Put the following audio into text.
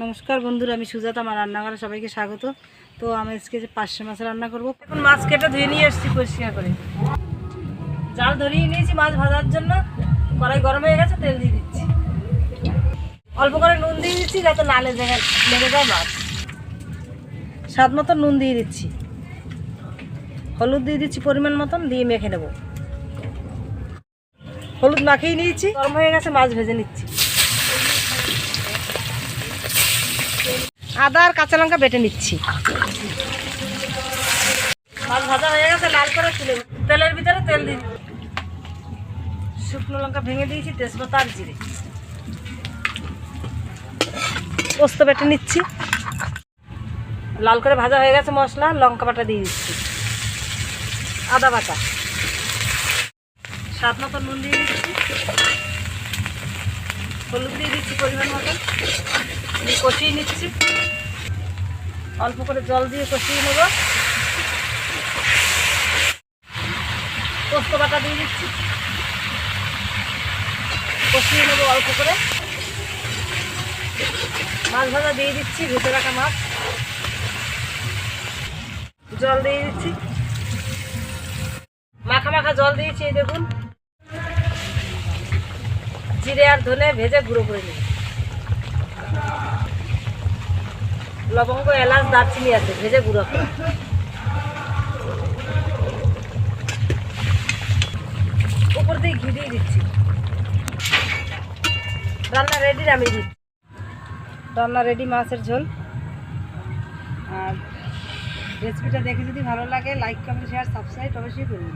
নমস্কার বন্ধুরা, আমি সুজাতা, আমার রান্নাঘরে সবাইকে স্বাগত। তো আমি আজকে যে পাঁচশো মাছ রান্না করব। এখন মাছ কেটে ধুয়ে নিয়ে এসেছি পরিষ্কার করে। জাল ধরিয়ে নিয়েছি মাছ ভাজার জন্য। কড়াই গরম হয়ে গেছে, তেল দিয়ে দিচ্ছি। অল্প করে নুন দিয়ে দিচ্ছি, যাতে লালে জায়গায় লেগে যায় মাছ। স্বাদ মতো নুন দিয়ে দিচ্ছি। হলুদ দিয়ে দিচ্ছি পরিমাণ মতন, দিয়ে মেখে নেব। হলুদ মাখিয়ে নিয়েছি, গরম হয়ে গেছে, মাছ ভেজে নিচ্ছি। আদা আর কাঁচা লঙ্কা বেটে নিচ্ছি। মাছ ভাজা হয়ে গেছে, লাল করে তুলে তেলের ভিতরে তেল দিই। শুকনো লঙ্কা ভেঙে দিয়েছি, তেজপাতা আর জিরে। পোস্ত বেটে নিচ্ছি। লাল করে ভাজা হয়ে গেছে মশলা, লঙ্কা বাটা দিয়ে দিচ্ছি। আদা বাটা। স্বাদ মতো নুন দিয়ে দিচ্ছি। হলুদ দিয়ে দিচ্ছি পরিমাণ মতন কষিয়ে নিচ্ছি। অল্প করে জল দিয়ে কষিয়ে নেব। পোস্ত বাটা দিয়ে দিচ্ছি। কষিয়ে নেব অল্প করে। মাছ ভাজা দিয়ে দিচ্ছি, ভেজে রাখা মাছ। জল দিয়ে দিচ্ছি। মাখা মাখা জল দিয়েছি এই দেখুন। জিরে আর ধনে ভেজে গুঁড়ো করে নিই লবঙ্গ, এলাচ, দারচিনি আছে, ভেজে গুঁড়ো। করে উপর দিয়ে ঘি দিয়ে দিচ্ছি। রান্না রেডি আমি দিচ্ছি। রান্না রেডি মাছের ঝোল। আর রেসিপিটা দেখে যদি ভালো লাগে লাইক কমেন্ট শেয়ার সাবস্ক্রাইব অবশ্যই করুন